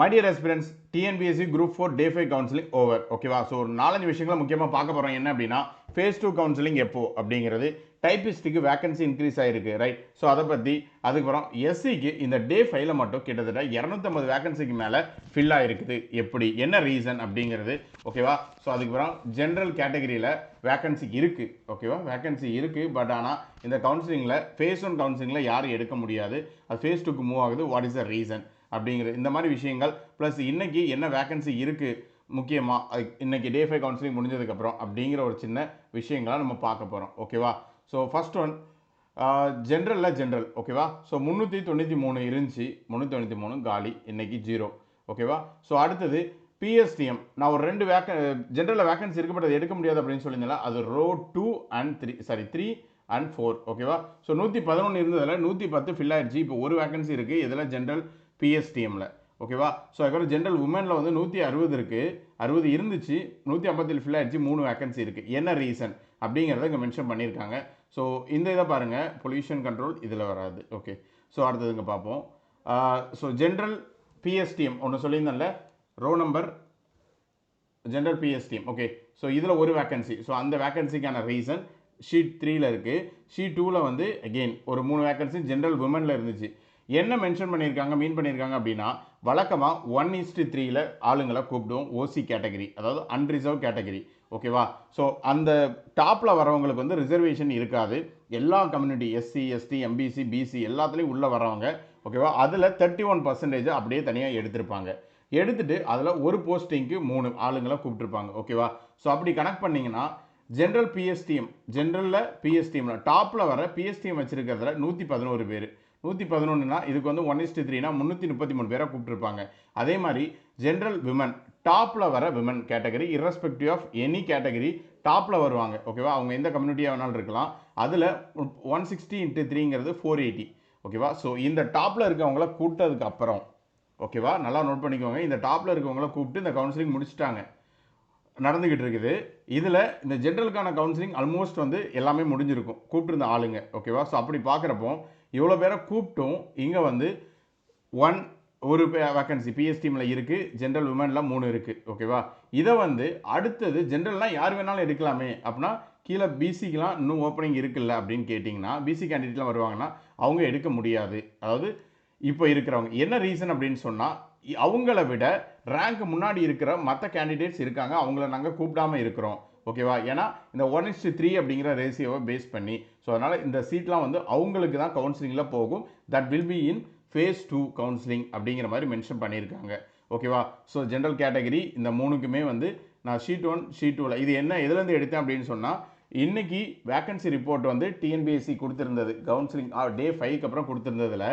My dear TNPSC group four day five counselling over ஓகேவா so ஒரு நாலஞ்சு விஷயங்களை முக்கியமாக பார்க்க போகிறோம் என்ன அப்படின்னா ஃபேஸ் டூ கவுன்சிலிங் எப்போ அப்படிங்கிறது டைப்பிஸ்ட்டுக்கு வேகன்சி இன்க்ரீஸ் ஆகிருக்கு ரைட் ஸோ அதை பற்றி அதுக்கப்புறம் எஸ்சிக்கு இந்த டே ஃபைவ்ல மட்டும் கிட்டத்தட்ட இரநூத்தம்பது வேகன்சிக்கு மேலே ஃபில் ஆகிருக்குது எப்படி? என்ன ரீசன் அப்படிங்கிறது? ஓகேவா ஸோ அதுக்கப்புறம் ஜென்ரல் கேட்டகரியில் வேகன்சி இருக்குது ஓகேவா வேகன்சி இருக்குது பட் ஆனால் இந்த கவுன்சிலிங்கில் ஃபேஸ் ஒன் கவுன்சிலிங்கில் யாரும் எடுக்க முடியாது. அது ஃபேஸ் டூக்கு மூவ் ஆகுது. வாட் இஸ் த ரீசன் அப்படிங்கிறது இந்த மாதிரி விஷயங்கள் ப்ளஸ் இன்றைக்கி என்ன வேகன்சி இருக்குது முக்கியமாக இன்றைக்கி டே ஃபைவ் கவுன்சிலிங் முடிஞ்சதுக்கப்புறம் அப்படிங்கிற ஒரு சின்ன விஷயங்களை நம்ம பார்க்க போகிறோம் ஓகேவா ஸோ ஃபஸ்ட் ஒன் ஜென்ரலில் ஜென்ரல் ஓகேவா ஸோ முந்நூற்றி தொண்ணூற்றி மூணு இருந்துச்சு. முந்நூற்றி தொண்ணூற்றி மூணு காலி இன்றைக்கி ஜீரோ ஓகேவா ஸோ அடுத்தது பிஎஸ்டிஎம் நான் ஒரு ரெண்டு வேக்க ஜென்ரலில் வேகன்சி இருக்கு பட் அது எடுக்க முடியாது அப்படின்னு சொல்லியிருந்தேன் அது row two and three sorry three and four ஓகேவா ஸோ நூற்றி பதினொன்று இருந்ததில் நூற்றி பத்து ஃபில் ஆயிடுச்சு. இப்போ ஒரு வேகன்சி இருக்குது இதில் ஜென்ரல் பிஎஸ்டிஎம்மில் ஓகேவா ஸோ அதுக்கப்புறம் ஜென்ரல் உமனில் வந்து நூற்றி அறுபது இருக்குது அறுபது இருந்துச்சு நூற்றி ஐம்பத்தில் ஃபில் ஆயிடுச்சு மூணு வேகன்சி இருக்குது என்ன ரீசன் அப்படிங்கிறத இங்கே மென்ஷன் பண்ணியிருக்காங்க. ஸோ இந்த இதை பாருங்கள் பொல்யூஷன் கண்ட்ரோல் இதில் வராது. ஓகே ஸோ அடுத்தது இங்கே பார்ப்போம். ஸோ ஜென்ரல் பிஎஸ்டிஎம் ஒன்று சொல்லியிருந்தேன்ல? Row number general PSTM okay so இதில் ஒரு வேக்கன்சி ஸோ அந்த வேக்கன்சிக்கான ரீசன் ஷீட் த்ரீயில் இருக்குது ஷீட் டூவில் வந்து அகெயின் ஒரு மூணு வேக்கன்சி ஜென்ரல் உமனில் இருந்துச்சு. என்ன மென்ஷன் பண்ணியிருக்காங்க மீன் பண்ணியிருக்காங்க அப்படின்னா வழக்கமாக ஒன் இஸ்டி த்ரீயில் ஆளுங்களை கூப்பிடுவோம் ஓசி கேட்டகரி அதாவது அன்ரிசர்வ் கேட்டகரி ஓகேவா ஸோ அந்த டாப்பில் வரவங்களுக்கு வந்து ரிசர்வேஷன் இருக்காது. எல்லா community SC ST MBC BC எல்லாத்துலேயும் உள்ளே வரவங்க ஓகேவா அதில் தேர்ட்டி ஒன் பர்சன்டேஜ் அப்படியே தனியாக எடுத்திருப்பாங்க. எடுத்துகிட்டு அதில் ஒரு போஸ்டிங்க்கு மூணு ஆளுங்களை கூப்பிட்டுருப்பாங்க ஓகேவா ஸோ அப்படி கனெக்ட் பண்ணிங்கன்னா ஜென்ரல் பிஎஸ்டிஎம் ஜென்ரலில் பிஎஸ்டிஎம்ல டாப்பில் வர பிஎஸ்டிஎம் வச்சுருக்கிறதுல நூற்றி பதினோரு பேர். நூற்றி பதினொன்றுனா இதுக்கு வந்து ஒன் இஸ்டி த்ரீனா முந்நூற்றி முப்பத்தி மூணு பேரை கூப்பிட்டுருப்பாங்க. அதே மாதிரி ஜென்ரல் விமன் டாப்பில் வர women category irrespective of any category டாப்பில் வருவாங்க. ஓகேவா அவங்க எந்த கம்யூனிட்டியாக வேணாலும் இருக்கலாம். அதில் ஒன் சிக்ஸ்டி இன்ட்டு த்ரீங்கிறது ஃபோர் எயிட்டி ஓகேவா ஸோ இந்த டாப்பில் இருக்கவங்கள கூப்பிட்டதுக்கு அப்புறம் ஓகேவா நல்லா நோட் பண்ணிக்கோங்க. இந்த டாப்பில் இருக்கவங்கள கூப்பிட்டு இந்த கவுன்சிலிங் முடிச்சுட்டாங்க. நடந்துக்கிட்டு இருக்குது. இதில் இந்த ஜென்ரலுக்கான கவுன்சிலிங் ஆல்மோஸ்ட் வந்து எல்லாமே முடிஞ்சிருக்கும். கூப்பிட்டுருந்த ஆளுங்க. ஓகேவா ஸோ அப்படி பார்க்குறப்போ இவ்வளோ பேரை கூப்பிட்டும் இங்கே வந்து ஒன் ஒரு வேக்கன்சி பிஎஸ்டிமில் இருக்குது ஜென்ரல் உமனில் மூணு இருக்குது ஓகேவா இதை வந்து அடுத்தது ஜென்ரல்லாம் யார் வேணாலும் எடுக்கலாமே அப்படின்னா கீழே பிசிக்கெலாம் இன்னும் ஓப்பனிங் இருக்குல்ல அப்படின்னு கேட்டிங்கன்னா பிசி கேண்டிடேட்லாம் வருவாங்கன்னா அவங்க எடுக்க முடியாது. அதாவது இப்போ இருக்கிறவங்க என்ன ரீசன் அப்படின்னு சொன்னால் அவங்கள விட ரேங்க் முன்னாடி இருக்கிற மற்ற கேண்டிடேட்ஸ் இருக்காங்க அவங்கள நாங்கள் கூப்பிடாம இருக்கிறோம். ஓகேவா? ஏன்னா இந்த ஒன் இஸ்டு த்ரீ அப்படிங்கிற ரேசியோவை பேஸ் பண்ணி ஸோ அதனால் இந்த சீட்லாம் வந்து அவங்களுக்கு தான் கவுன்சிலிங்கில் போகும். That will be in phase two counselling அப்படிங்கிற மாதிரி மென்ஷன் பண்ணியிருக்காங்க. ஓகேவா? ஸோ ஜென்ரல் கேட்டகரி இந்த மூணுக்குமே வந்து நான் ஷீட் ஒன் ஷீட் டூவில் இது என்ன எதுலேருந்து எடுத்தேன் அப்படின்னு சொன்னால் இன்றைக்கி வேக்கன்சி ரிப்போர்ட் வந்து டிஎன்பிஎஸ்சி கொடுத்துருந்தது. கவுன்சிலிங் டே ஃபைவ்க்கு அப்புறம் கொடுத்துருந்ததுல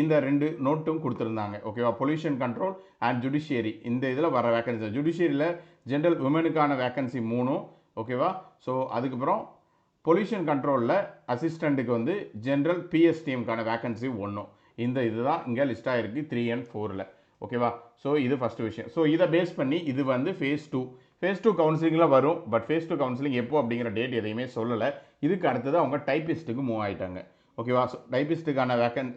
இந்த ரெண்டு நோட்டும் கொடுத்துருந்தாங்க. ஓகேவா பொல்யூஷன் கண்ட்ரோல் அண்ட் ஜுடிஷியரி இந்த இதில் வர வேக்கன்சி ஜுடிஷியரியில் ஜென்ரல் உமனுக்கான வேக்கன்சி மூணும். ஓகேவா ஸோ அதுக்கப்புறம் பொல்யூஷன் கண்ட்ரோலில் அசிஸ்டண்ட்டுக்கு வந்து ஜென்ரல் பிஎஸ்டிஎம்க்கான வேக்கன்சி ஒன்றும் இந்த இதுதான் இங்கே லிஸ்ட் ஆகிருக்கு த்ரீ அண்ட் ஃபோரில் ஓகேவா ஸோ இது ஃபஸ்ட்டு விஷயம். ஸோ இதை பேஸ் பண்ணி இது வந்து ஃபேஸ் டூ ஃபேஸ் டூ கவுன்சிலிங்கில் வரும். பட் ஃபேஸ் டூ கவுன்சிலிங் எப்போ அப்படிங்கிற டேட் எதையுமே சொல்லலை. இதுக்கு அடுத்தது அவங்க டைப்பிஸ்ட்டுக்கு மூவ் ஆகிட்டாங்க ஓகேவா ஸோ டைப்பிஸ்ட்டுக்கான வேக்கன்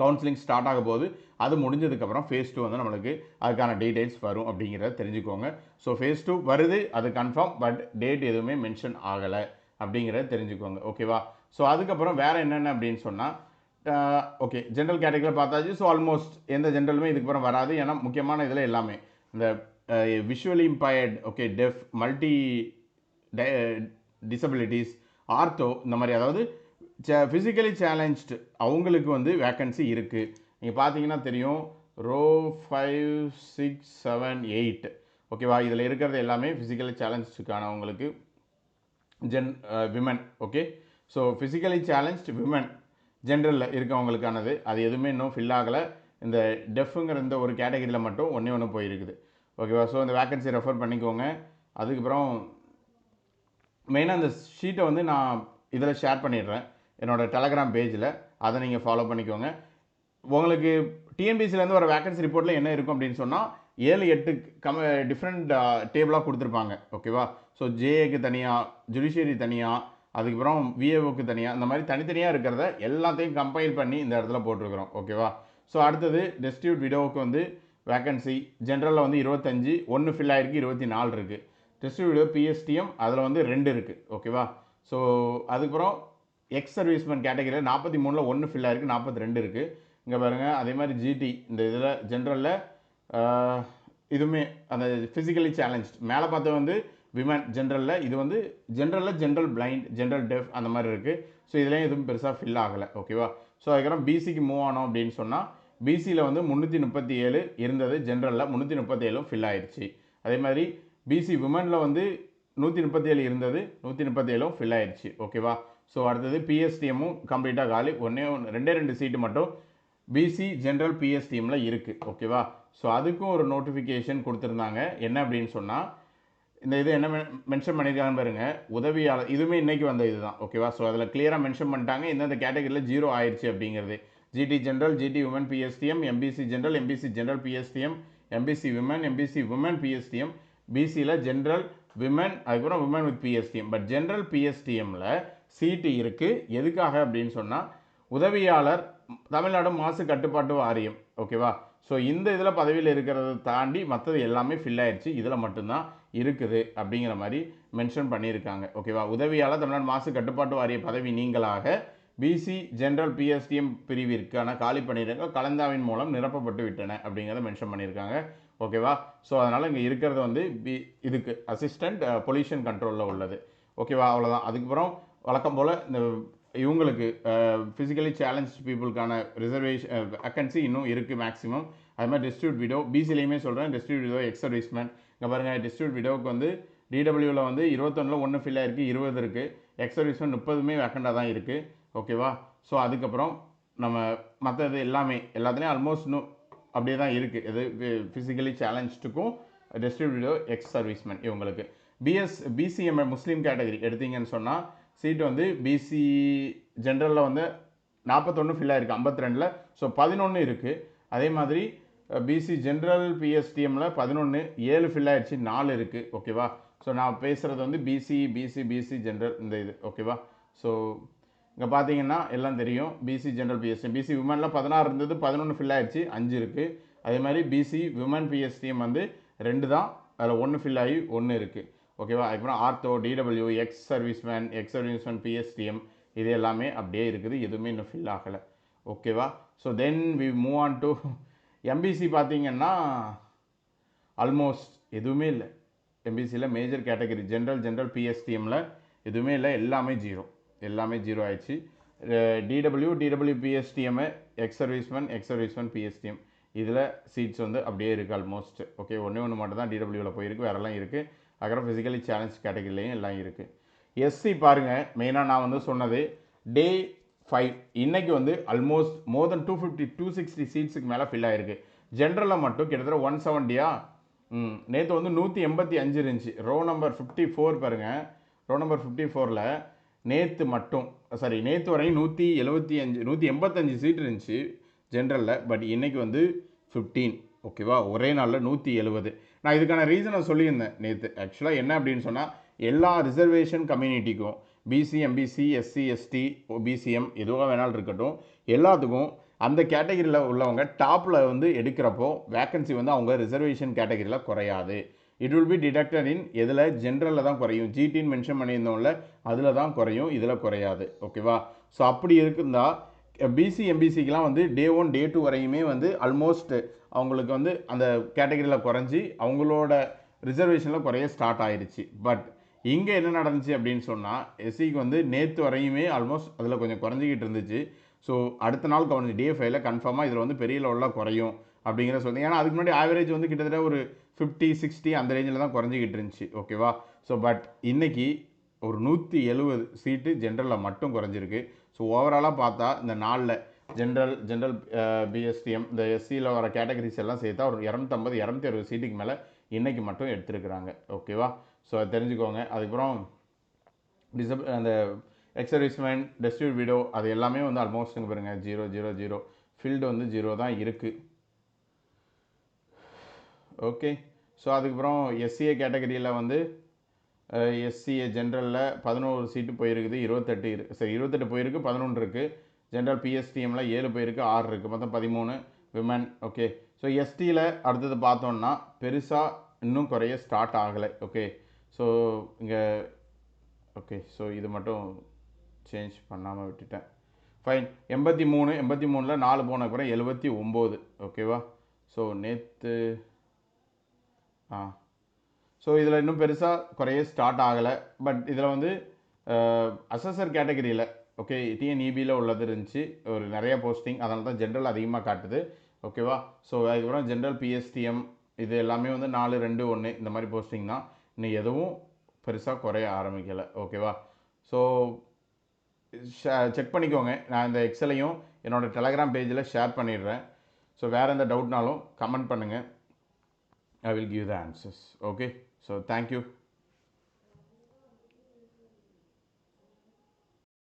கவுன்சிலிங் ஸ்டார்ட் ஆக போது அது முடிஞ்சதுக்கப்புறம் ஃபேஸ் டூ வந்து நம்மளுக்கு அதுக்கான டீடைல்ஸ் வரும் அப்படிங்கிறத தெரிஞ்சுக்கோங்க. ஸோ ஃபேஸ் டூ வருது அது கன்ஃபார்ம் பட் டேட் எதுவுமே மென்ஷன் ஆகலை அப்படிங்கிறத தெரிஞ்சுக்கோங்க. ஓகேவா ஸோ அதுக்கப்புறம் வேறு என்னென்ன அப்படின்னு சொன்னால் ஓகே ஜென்ரல் கேட்டகரியில் பார்த்தாச்சு. ஸோ ஆல்மோஸ்ட் எந்த ஜென்ரலுமே இதுக்கப்புறம் வராது. ஏன்னா முக்கியமான இதில் எல்லாமே. இந்த visually impaired okay deaf multi disabilities ortho இந்த மாதிரி அதாவது ஃபிசிக்கலி சேலஞ்ச்டு அவங்களுக்கு வந்து வேக்கன்சி இருக்குது நீங்கள் பார்த்தீங்கன்னா தெரியும் row five six seven eight ஓகேவா இதில் இருக்கிறது எல்லாமே physically சேலஞ்சுக்கானவங்களுக்கு gen women okay so physically challenged women ஜென்ரலில் இருக்கவங்களுக்கானது. அது எதுவுமே இன்னும் ஃபில் ஆகலை. இந்த டெஃப்ங்கிற இந்த ஒரு கேட்டகரியில் மட்டும் ஒன்றே ஒன்று போயிருக்குது. ஓகேவா ஸோ இந்த வேக்கன்சி ரெஃபர் பண்ணிக்கோங்க. அதுக்கப்புறம் மெயினாக அந்த ஷீட்டை வந்து நான் இதில் ஷேர் பண்ணிடுறேன். என்னோடய டெலகிராம் பேஜில் அதை நீங்கள் ஃபாலோ பண்ணிக்கோங்க. உங்களுக்கு டிஎன்பிசிலேருந்து வர வேக்கன்சி ரிப்போர்ட்டில் என்ன இருக்கும் அப்படின்னு சொன்னால் ஏழு எட்டு கம டிஃப்ரெண்ட் டேபிளாக கொடுத்துருப்பாங்க. ஓகேவா ஸோ ஜேஏக்கு தனியாக ஜுடிஷியரி தனியாக அதுக்கப்புறம் விஏஓக்கு தனியாக இந்த மாதிரி தனித்தனியாக இருக்கிறத எல்லாத்தையும் கம்பைல் பண்ணி இந்த இடத்துல போட்டிருக்கிறோம். ஓகேவா ஸோ அடுத்தது டெஸ்டியூட் விடோவுக்கு வந்து வேக்கன்சி ஜென்ரலில் வந்து இருபத்தஞ்சி ஒன்று ஃபில் ஆயிருக்கு இருபத்தி நாலு இருக்குது டெஸ்டியூட் விடோ பிஎஸ்டிஎம் அதில் வந்து ரெண்டு இருக்குது ஓகேவா ஸோ அதுக்கப்புறம் எக்ஸ் சர்வீஸ்மேன் கேட்டகரியில் நாற்பத்தி மூணில் ஒன்று ஃபில் ஆயிருக்கு நாற்பத்தி ரெண்டு இருக்குது இங்கே பாருங்கள் அதே மாதிரி ஜிடி இந்த இதில் ஜென்ரலில் இதுவுமே அந்த ஃபிசிக்கலி சேலஞ்ச் மேலே பார்த்த வந்து விமன் ஜென்ரலில் இது வந்து ஜென்ரலில் ஜென்ரல் பிளைண்ட் ஜென்ரல் டெஃப் அந்த மாதிரி இருக்குது ஸோ இதெல்லாம் எதுவும் பெருசாக ஃபில் ஆகலை ஓகேவா ஸோ அதுக்கப்புறம் பிசிக்கு மூவ் ஆனோம் அப்படின்னு சொன்னால் பிசியில் வந்து முந்நூற்றி முப்பத்தி ஏழு இருந்தது ஜென்ரலில் முந்நூற்றி முப்பத்தி ஏழும் ஃபில் ஆயிடுச்சு அதே மாதிரி பிசி விமனில் வந்து நூற்றி முப்பத்தி ஏழு இருந்தது நூற்றி முப்பத்தி ஏழும் ஃபில் ஆயிடுச்சு ஓகேவா ஸோ அடுத்தது பிஎஸ்டிஎம்மும் கம்ப்ளீட்டாக காலி. ஒன்றே ஒன்று ரெண்டே ரெண்டு சீட்டு மட்டும் பிசி ஜென்ரல் பிஎஸ்டிஎம்மில் இருக்குது ஓகேவா ஸோ அதுக்கும் ஒரு நோட்டிஃபிகேஷன் கொடுத்துருந்தாங்க. என்ன அப்படின்னு சொன்னால் இந்த இது என்ன மென்ஷன் பண்ணியிருக்காங்கன்னு பாருங்க. உதவியாளர் இதுவுமே இன்றைக்கி வந்த இதுதான். ஓகேவா ஸோ அதில் கிளியராக மென்ஷன் பண்ணிட்டாங்க. இந்தந்த கேட்டகரியில் ஜீரோ ஆயிடுச்சு அப்படிங்கிறது. GT general GT women PSTM MBC general MBC general PSTM MBC women MBC women PSTM பிசியில் ஜென்ரல் விமன் அதுக்கப்புறம் women with PSTM but general பிஎஸ்டிஎம்மில் seat இருக்குது எதுக்காக அப்படின்னு சொன்னால் உதவியாளர் தமிழ்நாடு மாசு கட்டுப்பாட்டு வாரியம் ஓகேவா ஸோ இந்த இதில் பதவியில் இருக்கிறத தாண்டி மற்றது எல்லாமே ஃபில் ஆயிடுச்சு இதில் மட்டும்தான் இருக்குது அப்படிங்கிற மாதிரி மென்ஷன் பண்ணியிருக்காங்க ஓகேவா உதவியாளர் தமிழ்நாடு மாசு கட்டுப்பாட்டு வாரிய பதவி நீங்களாக பிசி ஜென்ரல் பிஎஸ்டிஎம் பிரிவிற்கான காலி பணியிடங்கள் கலந்தாவின் மூலம் நிரப்பப்பட்டு விட்டன அப்படிங்கிறத மென்ஷன் பண்ணியிருக்காங்க. ஓகேவா ஸோ அதனால் இங்கே இருக்கிறது வந்து பி இதுக்கு அசிஸ்டண்ட் பொல்யூஷன் கண்ட்ரோலில் உள்ளது. ஓகேவா அவ்வளோதான் அதுக்கப்புறம் வழக்கம் போல் இந்த இவங்களுக்கு ஃபிசிக்கலி சேலஞ்ச் பீப்புளுக்கான ரிசர்வேஷன் வேக்கன்சி இன்னும் இருக்குது மேக்ஸிமம் அது மாதிரி டிஸ்ட்ரிபியூட் விடோ பிசிலையுமே சொல்கிறேன் டிஸ்ட்ரிபியூட் விடோ எக்ஸ் சர்வீஸ்மேன் இங்கே பாருங்கள் டிஸ்ட்ரிபியூட் விடோவுக்கு வந்து டிடபிள்யூவில் வந்து இருபத்தொன்னில் ஒன்று ஃபில் ஆயிருக்கு இருபது இருக்குது எக்ஸ் சர்வீஸ்மேன் முப்பதுமே வேக்கண்டாக தான் இருக்குது ஓகேவா ஸோ அதுக்கப்புறம் நம்ம மற்றது எல்லாமே எல்லாத்துலேயும் ஆல்மோஸ்ட் இன்னும் அப்படியே தான் இருக்குது இது ஃபிசிக்கலி சேலஞ்சுக்கும் டிஸ்ட்ரிபியூட்டோ எக்ஸ் சர்வீஸ்மேன் இவங்களுக்கு. பிஎஸ் பிசிஎம் முஸ்லீம் கேட்டகரி எடுத்தீங்கன்னு சொன்னால் சீட்டு வந்து பிசி ஜென்ரலில் வந்து நாற்பத்தொன்று ஃபில் ஆகிருக்கு ஐம்பத்தி ரெண்டில் ஸோ பதினொன்று இருக்குது அதே மாதிரி பிசி ஜென்ரல் பிஎஸ்டிஎம்மில் பதினொன்று ஏழு ஃபில் ஆகிடுச்சு நாலு இருக்குது ஓகேவா ஸோ நான் பேசுகிறது வந்து பிசி பிசி பிசி ஜென்ரல் இந்த இது. ஓகேவா ஸோ இங்கே பார்த்தீங்கன்னா எல்லாம் தெரியும். பிசி ஜென்ரல் பிஎஸ்டிஎம் பிசி விமனில் பதினாறு இருந்தது பதினொன்று ஃபில் ஆகிடுச்சு அஞ்சு இருக்குது அதே மாதிரி பிசி விமன் பிஎஸ்டிஎம் வந்து ரெண்டு தான். அதில் ஒன்று ஃபில் ஆகி ஒன்று இருக்குது ஓகேவா அதுக்கப்புறம் ortho DW ex servicemen ex servicemen PSTM இது எல்லாமே அப்படியே இருக்குது. எதுவுமே இன்னும் ஃபில் ஆகலை. ஓகேவா so then we move on to MBC பார்த்தீங்கன்னா ஆல்மோஸ்ட் எதுவுமே இல்லை. எம்பிசியில் மேஜர் கேட்டகரி ஜென்ரல் ஜென்ரல் பிஎஸ்டிஎம்மில் எதுவுமே இல்லை. எல்லாமே ஜீரோ எல்லாமே ஜீரோ ஆயிடுச்சு. DW DW PSTM ex servicemen ex servicemen PSTM இதில் சீட்ஸ் வந்து அப்படியே இருக்குது ஆல்மோஸ்ட் ஓகே ஒன்றே ஒன்று மட்டும் தான் டிடபிள்யூவில் போயிருக்கு. வேறெல்லாம் இருக்குது அதுக்கப்புறம் ஃபிசிக்கலி சேலஞ்ச் கேட்டகரிலையும் எல்லாம் இருக்குது எஸ்சி பாருங்கள் மெயினாக நான் வந்து சொன்னது டே ஃபைவ் இன்றைக்கி வந்து almost more then two fifty two sixty சீட்ஸுக்கு மேலே ஃபில் ஆகிருக்கு ஜென்ரலில் மட்டும் கிட்டத்தட்ட ஒன் செவன்ட்டியா நேற்று வந்து நூற்றி எண்பத்தி அஞ்சு இருந்துச்சு. ரோ நம்பர் ஃபிஃப்டி ஃபோர் பாருங்கள் ரோ நம்பர் ஃபிஃப்டி ஃபோரில் நேற்று மட்டும் சாரி நேற்று வரையும் நூற்றி எழுபத்தி அஞ்சு நூற்றி எண்பத்தஞ்சு சீட் இருந்துச்சு ஜென்ரலில் பட் இன்றைக்கி வந்து ஃபிஃப்டீன் ஓகேவா ஒரே நாளில் நூற்றி எழுபது நான் இதுக்கான ரீசனை சொல்லியிருந்தேன் நேற்று ஆக்சுவலாக என்ன அப்படின்னு சொன்னால் எல்லா reservation கம்யூனிட்டிக்கும் BC MBC SC ST BCM எதுவாக வேணாலும் இருக்கட்டும் எல்லாத்துக்கும் அந்த கேட்டகரியில் உள்ளவங்க டாப்பில் வந்து எடுக்கிறப்போ வேக்கன்சி வந்து அவங்க ரிசர்வேஷன் கேட்டகரியில் குறையாது. It will be deducted in எதில்? ஜென்ரலில் தான் குறையும். ஜிடின்னு மென்ஷன் பண்ணியிருந்தோம்ல அதில் தான் குறையும். இதில் குறையாது. ஓகேவா ஸோ அப்படி இருக்குந்தா பிசி எம்பிசிக்கெலாம் வந்து டே ஒன் டே டூ வரையுமே வந்து ஆல்மோஸ்ட் அவங்களுக்கு வந்து அந்த கேட்டகரியில் குறைஞ்சி அவங்களோட ரிசர்வேஷனில் குறைய ஸ்டார்ட் ஆயிடுச்சு பட் இங்கே என்ன நடந்துச்சு அப்படின்னு சொன்னால் எஸ்சிக்கு வந்து நேற்று வரையுமே ஆல்மோஸ்ட் அதில் கொஞ்சம் குறைஞ்சிக்கிட்டு இருந்துச்சு. ஸோ அடுத்த நாள் கவனிச்சு டே ஃபைவ்ல கன்ஃபார்மாக இதில் வந்து பெரிய லெவலில் குறையும். அப்படிங்கிற சொல்லி ஏன்னா அதுக்கு முன்னாடி ஆவரேஜ் வந்து கிட்டத்தட்ட ஒரு ஃபிஃப்டி சிக்ஸ்டி அந்த ரேஞ்சில் தான் குறைஞ்சிக்கிட்டு இருந்துச்சு ஓகேவா ஸோ பட் இன்றைக்கி ஒரு நூற்றி எழுபது சீட்டு ஜென்ரலில் மட்டும் குறைஞ்சிருக்கு. ஸோ ஓவராலாக பார்த்தா இந்த நாளில் ஜென்ரல் ஜென்ரல் பிஎஸ்டிஎம் இந்த எஸ்சியில் வர கேட்டகரிஸ் எல்லாம் சேர்த்தா ஒரு இரநூத்தம்பது இரநூத்தி அறுபது சீட்டுக்கு மேலே இன்றைக்கி மட்டும் எடுத்துருக்குறாங்க ஓகேவா ஸோ அதை தெரிஞ்சுக்கோங்க. அதுக்கப்புறம் டிசப் அந்த எக்ஸர்வீஸ்மென் டெஸ்டியூட் வீடோ அது எல்லாமே வந்து ஆல்மோஸ்ட் பாருங்கள் ஜீரோ ஜீரோ ஜீரோ ஃபீல்டு வந்து ஜீரோ தான் இருக்குது ஓகே ஸோ அதுக்கப்புறம் எஸ்சிஏ கேட்டகரியில் வந்து எஸ்சிஏ ஜென்ரலில் பதினோரு சீட்டு போயிருக்குது இருபத்தெட்டு இரு சரி இருபத்தெட்டு போயிருக்கு பதினொன்று இருக்குது ஜென்ரல் பிஎஸ்டிஎம்மில் ஏழு போயிருக்கு ஆறு இருக்குது மொத்தம் பதிமூணு விமன் ஓகே ஸோ எஸ்டியில் அடுத்தது பார்த்தோம்னா பெருசாக இன்னும் குறைய ஸ்டார்ட் ஆகலை. ஓகே ஸோ இங்கே ஓகே ஸோ இது மட்டும் சேஞ்ச் பண்ணாமல் விட்டுட்டேன். ஃபைன் எண்பத்தி மூணு எண்பத்தி மூணில் நாலு போன அப்புறம் எழுபத்தி ஒம்பது. ஓகேவா ஸோ நேற்று ஆ. ஸோ இதில் இன்னும் பெருசாக குறைய ஸ்டார்ட் ஆகலை. பட் இதில் வந்து அசஸர் கேட்டகரியில் ஓகே டிஎன்இபியில் உள்ளது இருந்துச்சு. ஒரு நிறைய போஸ்டிங் அதனால தான் ஜென்ரல் அதிகமாக காட்டுது. ஓகேவா ஸோ அதுக்கப்புறம் ஜென்ரல் பிஎஸ்டிஎம் இது எல்லாமே வந்து நாலு ரெண்டு ஒன்று இந்த மாதிரி போஸ்டிங் தான். இன்னும் எதுவும் பெருசாக குறைய ஆரம்பிக்கலை. ஓகேவா ஸோ செக் பண்ணிக்கோங்க. நான் இந்த எக்ஸலையும் என்னோட டெலகிராம் பேஜில் ஷேர் பண்ணிடுறேன். ஸோ வேறு எந்த டவுட்னாலும் கமெண்ட் பண்ணுங்கள் I will give the answers. Okay? So thank you.